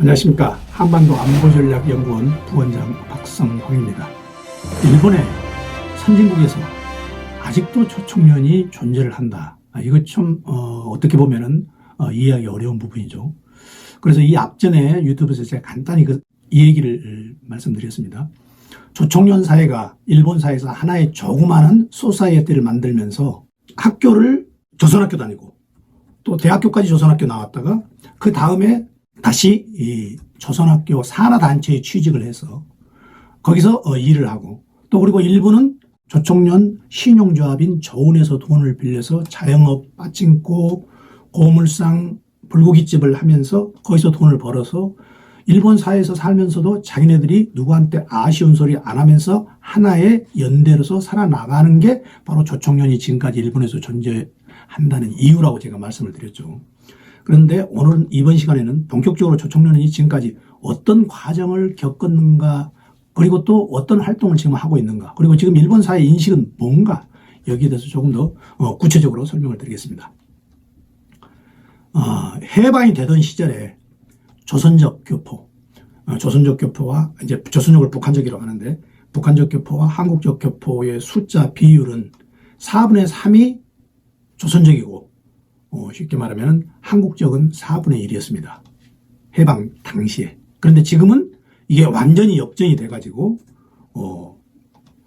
안녕하십니까. 한반도 안보전략연구원 부원장 박성황입니다. 일본의 선진국에서 아직도 초청년이 존재를 한다. 아, 이거 좀, 어, 떻게 보면은, 어, 이해하기 어려운 부분이죠. 그래서 이 앞전에 유튜브에서 제가 간단히 그, 이 얘기를 말씀드렸습니다. 조총련 사회가 일본 사회에서 하나의 조그마한 소사이어티를 만들면서 학교를 조선학교 다니고 또 대학교까지 조선학교 나왔다가 그 다음에 다시 이 조선학교 산하단체에 취직을 해서 거기서 어, 일을 하고 또 그리고 일부는 조총련 신용조합인 저운에서 돈을 빌려서 자영업, 빠찡고, 고물상, 불고기집을 하면서 거기서 돈을 벌어서 일본 사회에서 살면서도 자기네들이 누구한테 아쉬운 소리 안 하면서 하나의 연대로서 살아나가는 게 바로 조총련이 지금까지 일본에서 존재한다는 이유라고 제가 말씀을 드렸죠. 그런데 오늘 이번 시간에는 본격적으로 조총련이 지금까지 어떤 과정을 겪었는가 그리고 또 어떤 활동을 지금 하고 있는가 그리고 지금 일본 사회 인식은 뭔가 여기에 대해서 조금 더 어, 구체적으로 설명을 드리겠습니다. 어, 해방이 되던 시절에 조선적 교포, 어, 조선적 교포와 이제 조선족을 북한적이라고 하는데 북한적 교포와 한국적 교포의 숫자 비율은 4분의 3이 조선적이고 어, 쉽게 말하면 한국 적은 4분의 1이었습니다. 해방 당시에. 그런데 지금은 이게 완전히 역전이 돼가지고 어,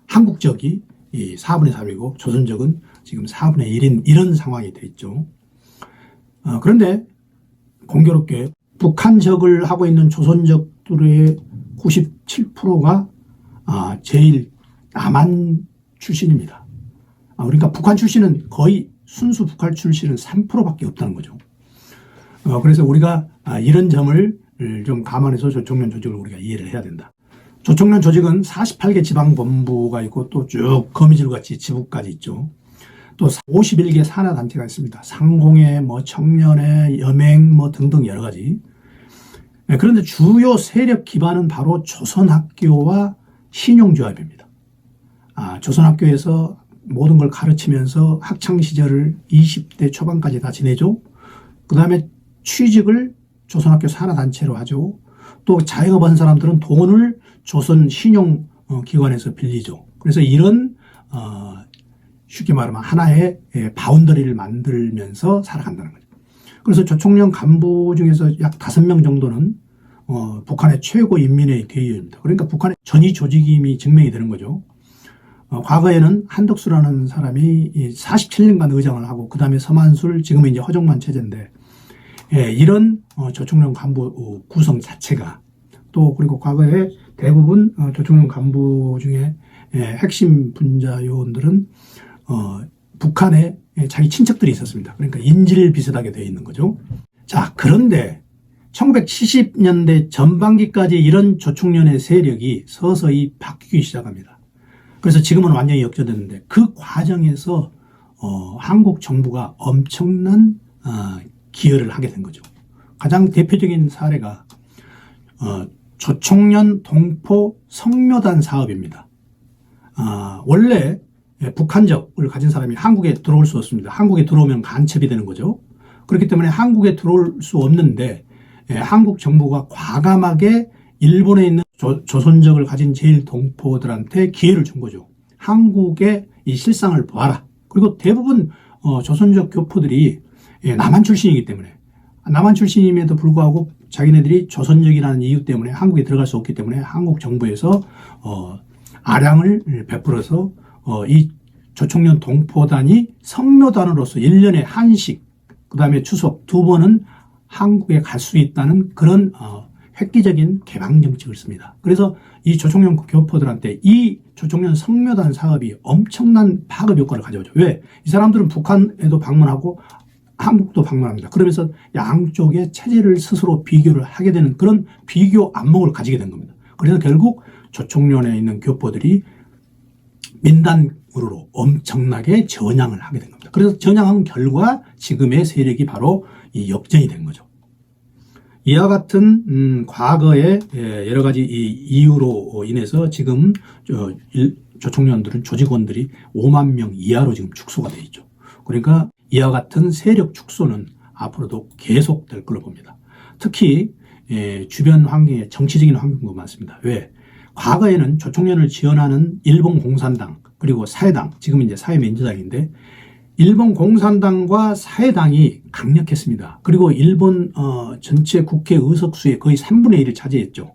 한국적이 이 4분의 3이고 조선 적은 지금 4분의 1인 이런 상황이 돼 있죠. 어, 그런데 공교롭게 북한 적을 하고 있는 조선 적들의 97%가 아, 제일 남한 출신입니다. 아, 그러니까 북한 출신은 거의 순수 북한 출신은 3%밖에 없다는 거죠. 어, 그래서 우리가 아, 이런 점을 좀 감안해서 조총련 조직을 우리가 이해를 해야 된다. 조총련 조직은 48개 지방본부가 있고 또 쭉 거미줄같이 지부까지 있죠. 또 51개 산하단체가 있습니다. 상공회, 뭐 청년회, 여맹 뭐 등등 여러 가지. 네, 그런데 주요 세력 기반은 바로 조선학교와 신용조합입니다. 아, 조선학교에서 모든 걸 가르치면서 학창 시절을 20대 초반까지 다 지내죠. 그 다음에 취직을 조선학교 산하단체로 하죠. 또 자영업한 사람들은 돈을 조선 신용기관에서 빌리죠. 그래서 이런 어, 쉽게 말하면 하나의 예, 바운더리를 만들면서 살아간다는 거죠. 그래서 조총련 간부 중에서 약 다섯 명 정도는 어, 북한의 최고 인민회의 대의원입니다. 그러니까 북한의 전위 조직임이 증명이 되는 거죠. 어, 과거에는 한덕수라는 사람이 47년간 의장을 하고 그 다음에 서만술 지금은 이제 허정만 체제인데 예, 이런 어, 조총련 간부 어, 구성 자체가 또 그리고 과거에 대부분 어, 조총련 간부 중에 예, 핵심 분자 요원들은 어, 북한에 예, 자기 친척들이 있었습니다. 그러니까 인질 비슷하게 되어 있는 거죠. 자, 그런데 1970년대 전반기까지 이런 조총련의 세력이 서서히 바뀌기 시작합니다. 그래서 지금은 완전히 역전됐는데 그 과정에서 어, 한국 정부가 엄청난 어, 기여를 하게 된 거죠. 가장 대표적인 사례가 어, 조총련 동포 성묘단 사업입니다. 아, 원래 북한적을 가진 사람이 한국에 들어올 수 없습니다. 한국에 들어오면 간첩이 되는 거죠. 그렇기 때문에 한국에 들어올 수 없는데 예, 한국 정부가 과감하게 일본에 있는 조, 조선적을 가진 제일 동포들한테 기회를 준 거죠. 한국의 이 실상을 보아라. 그리고 대부분 어, 조선적 교포들이 예, 남한 출신이기 때문에 남한 출신임에도 불구하고 자기네들이 조선적이라는 이유 때문에 한국에 들어갈 수 없기 때문에 한국 정부에서 어, 아량을 베풀어서 어, 이 조총련 동포단이 성묘단으로서 1년에 한식, 그 다음에 추석 두 번은 한국에 갈 수 있다는 그런 어, 획기적인 개방 정책을 씁니다. 그래서 이 조총련 교포들한테 이 조총련 성묘단 사업이 엄청난 파급 효과를 가져오죠. 왜? 이 사람들은 북한에도 방문하고 한국도 방문합니다. 그러면서 양쪽의 체제를 스스로 비교를 하게 되는 그런 비교 안목을 가지게 된 겁니다. 그래서 결국 조총련에 있는 교포들이 민단으로 엄청나게 전향을 하게 된 겁니다. 그래서 전향한 결과 지금의 세력이 바로 이 역전이 된 거죠. 이와 같은 음, 과거의 예, 여러 가지 이 이유로 인해서 지금 저 일, 조총련들은 조직원들이 5만 명 이하로 지금 축소가 돼 있죠. 그러니까 이와 같은 세력 축소는 앞으로도 계속될 걸로 봅니다. 특히 예, 주변 환경에 정치적인 환경도 많습니다. 왜? 과거에는 조총련을 지원하는 일본 공산당 그리고 사회당 지금 이제 사회민주당인데 일본 공산당과 사회당이 강력했습니다. 그리고 일본 어, 전체 국회 의석수의 거의 3분의 1을 차지했죠.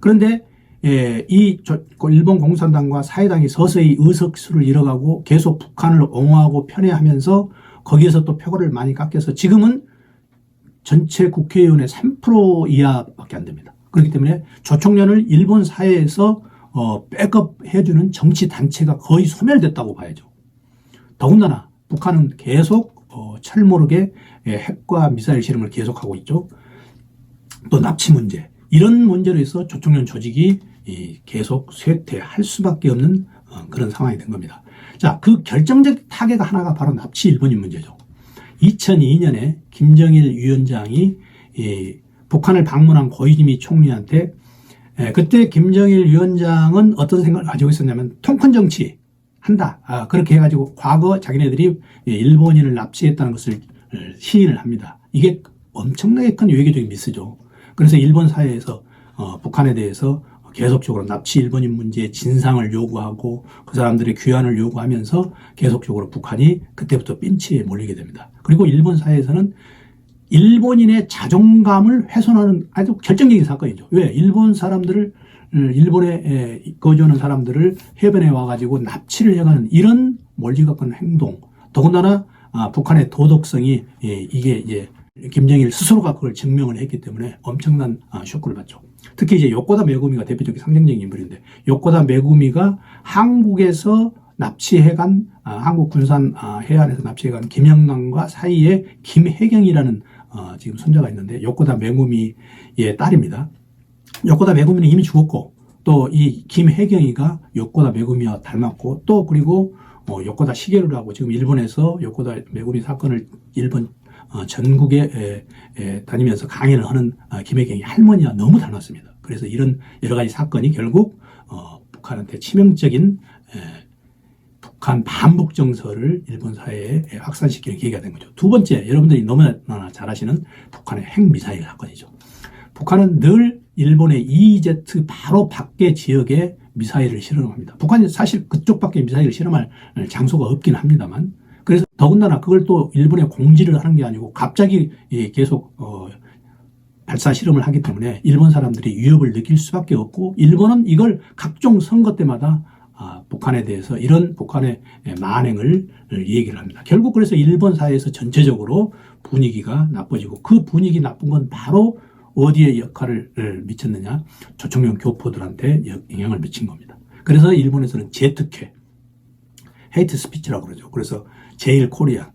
그런데 예, 이 저- 그 일본 공산당과 사회당이 서서히 의석수를 잃어가고 계속 북한을 옹호하고 편애하면서 거기에서 또 표를 많이 깎여서 지금은 전체 국회의원의 3% 이하밖에 안 됩니다. 그렇기 때문에 조총련을 일본 사회에서 어, 백업해주는 정치 단체가 거의 소멸됐다고 봐야죠. 더군다나 북한은 계속 어, 철모르게 예, 핵과 미사일 실험을 계속하고 있죠. 또 납치 문제 이런 문제로 해서 조총련 조직이 이, 계속 쇠퇴할 수밖에 없는 어, 그런 상황이 된 겁니다. 자, 그 결정적 타격 하나가 바로 납치 일본인 문제죠. 2002년에 김정일 위원장이 이, 북한을 방문한 고이즈미 총리한테 에, 그때 김정일 위원장은 어떤 생각을 가지고 있었냐면 통큰 정치 한다. 아, 그렇게 해가지고 과거 자기네들이 예, 일본인을 납치했다는 것을 어, 시인을 합니다. 이게 엄청나게 큰 외교적인 미스죠. 그래서 일본 사회에서 어, 북한에 대해서 계속적으로 납치 일본인 문제의 진상을 요구하고 그 사람들의 귀환을 요구하면서 계속적으로 북한이 그때부터 핀치에 몰리게 됩니다. 그리고 일본 사회에서는 일본인의 자존감을 훼손하는 아주 결정적인 사건이죠. 왜? 일본 사람들을 음, 일본에 에, 거주하는 사람들을 해변에 와가지고 납치를 해가는 이런 멀리가쁜 행동. 더군다나 아, 북한의 도덕성이 예, 이게 이제 김정일 스스로가 그걸 증명을 했기 때문에 엄청난 아, 쇼크를 받죠. 특히 이제 요코다 메구미가 대표적인 상징적인 인물인데 요코다 메구미가 한국에서 납치해간 아, 한국 군산 아, 해안에서 납치해간 김영남과 사이에 김혜경이라는 어, 지금 손자가 있는데 요코다 메구미의 딸입니다. 요코다 메구미는 이미 죽었고 또 이 김혜경이가 요코다 메구미와 닮았고 또 그리고 어, 요코다 시게루라고 지금 일본에서 요코다 메구미 사건을 일본 어, 전국에 에, 에, 다니면서 강연을 하는 아, 김혜경이 할머니와 너무 닮았습니다. 그래서 이런 여러 가지 사건이 결국 어, 북한한테 치명적인 에, 북한 반북 정서를 일본 사회에 확산시키는 계기가 된 거죠. 두 번째, 여러분들이 너무나 잘 아시는 북한의 핵미사일 사건이죠. 북한은 늘 일본의 EEZ 바로 밖의 지역에 미사일을 실험합니다. 북한이 사실 그쪽밖에 미사일을 실험할 장소가 없긴 합니다만 그래서 더군다나 그걸 또 일본에 공지를 하는 게 아니고 갑자기 예, 계속 어, 발사 실험을 하기 때문에 일본 사람들이 위협을 느낄 수밖에 없고 일본은 이걸 각종 선거 때마다 아, 북한에 대해서 이런 북한의 만행을 얘기를 합니다. 결국 그래서 일본 사회에서 전체적으로 분위기가 나빠지고 그 분위기 나쁜 건 바로 어디에 역할을 미쳤느냐 조총련 교포들한테 영향을 미친 겁니다. 그래서 일본에서는 제특회 헤이트 스피치라고 그러죠. 그래서 제일 코리안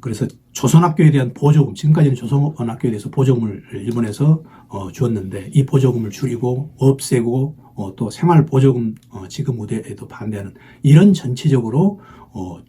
그래서 조선학교에 대한 보조금 지금까지는 조선학교에 대해서 보조금을 일본에서 어, 주었는데 이 보조금을 줄이고 없애고 어, 또 생활 보조금 어, 지급 무대에도 반대하는 이런 전체적으로 어,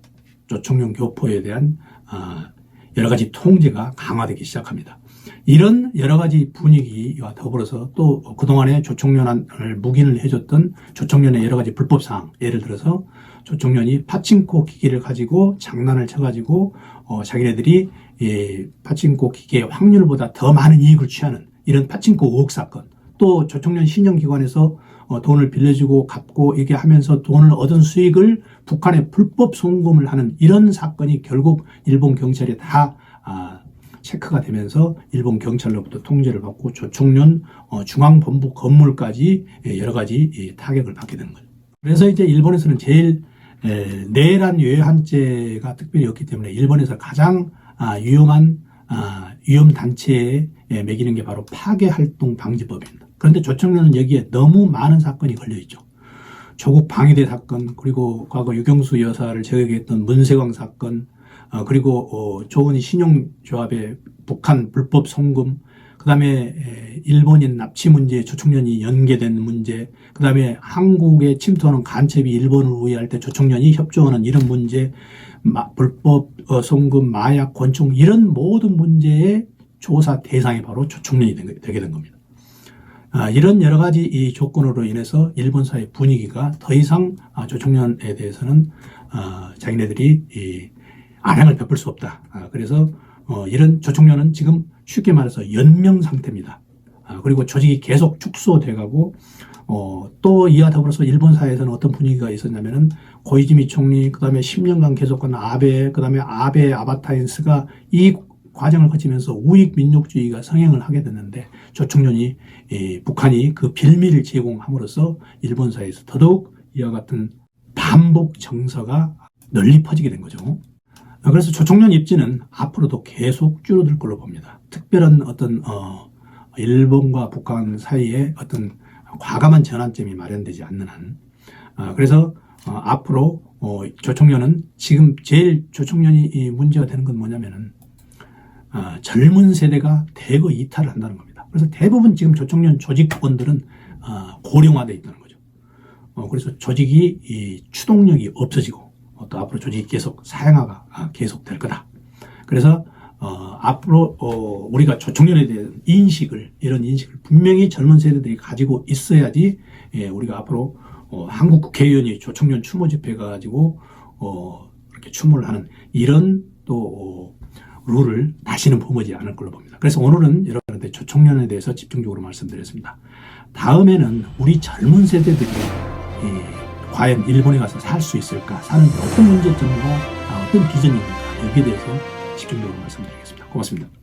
조총련 교포에 대한 아, 여러 가지 통제가 강화되기 시작합니다. 이런 여러 가지 분위기와 더불어서 또 그동안에 조총련을 묵인을 해줬던 조총련의 여러 가지 불법 사항 예를 들어서 조총련이 파친코 기계를 가지고 장난을 쳐가지고 어, 자기네들이 예, 파친코 기계의 확률보다 더 많은 이익을 취하는 이런 파친코 의혹 사건 또 조총련 신용기관에서 어, 돈을 빌려주고 갚고 이게 하면서 돈을 얻은 수익을 북한에 불법 송금을 하는 이런 사건이 결국 일본 경찰에 다 아, 체크가 되면서 일본 경찰로부터 통제를 받고 조총련 어, 중앙본부 건물까지 예, 여러 가지 이, 타격을 받게 되는 거죠. 그래서 이제 일본에서는 제일 에, 내란 외환죄가 특별히 없기 때문에 일본에서 가장 아, 위험한 아, 위험 단체에 에, 매기는 게 바로 파괴 활동 방지법입니다. 그런데 조총련은 여기에 너무 많은 사건이 걸려 있죠. 조국 방위대 사건 그리고 과거 유경수 여사를 제거했던 문세광 사건 어, 그리고 어, 조은희 신용조합의 북한 불법 송금 그 다음에 일본인 납치 문제 조총련이 연계된 문제 그 다음에 한국에 침투하는 간첩이 일본을 우회할 때 조총련이 협조하는 이런 문제 마, 불법 어, 송금 마약 권총 이런 모든 문제의 조사 대상이 바로 조총련이 되게 된 겁니다. 아, 이런 여러 가지 이 조건으로 인해서 일본 사회 분위기가 더 이상 아, 조총련에 대해서는 아, 자기네들이 이 안행을 베풀 수 없다. 아, 그래서 어, 이런 조총련은 지금 쉽게 말해서 연명 상태입니다. 아, 그리고 조직이 계속 축소돼가고 어, 또 이와 더불어서 일본 사회에서는 어떤 분위기가 있었냐면은 고이즈미 총리, 그 다음에 10년간 계속한 아베, 그 다음에 아베 아바타인스가 이 과정을 거치면서 우익 민족주의가 성행을 하게 됐는데 조총련이 이 북한이 그 빌미를 제공함으로써 일본 사회에서 더더욱 이와 같은 반복 정서가 널리 퍼지게 된 거죠. 아, 그래서 조총련 입지는 앞으로도 계속 줄어들 걸로 봅니다. 특별한 어떤 어, 일본과 북한 사이에 어떤 과감한 전환점이 마련되지 않는 한, 아, 그래서 어, 앞으로 어, 조총련은 지금 제일 조총련이 이 문제가 되는 건 뭐냐면은 아, 젊은 세대가 대거 이탈을 한다는 겁니다. 그래서 대부분 지금 조총련 조직원들은 아, 고령화돼 있다는 거죠. 어, 그래서 조직이 이 추동력이 없어지고 어, 또 앞으로 조직이 계속 사양화가 아, 계속 될 거다. 그래서 어, 앞으로 어, 우리가 조총련에 대한 인식을 이런 인식을 분명히 젊은 세대들이 가지고 있어야지 예, 우리가 앞으로 어, 한국 국회의원이 조총련 추모 집회 가지고 어, 이렇게 추모를 하는 이런 또 어, 룰을 다시는 범하지 않을 걸로 봅니다. 그래서 오늘은 여러분한테 조총련에 대해서 집중적으로 말씀드렸습니다. 다음에는 우리 젊은 세대들이 이, 과연 일본에 가서 살 수 있을까? 사는 데 어떤 문제점과 아, 어떤 비전이 있는가? 여기에 대해서 집중적으로 말씀드리겠습니다. 고맙습니다.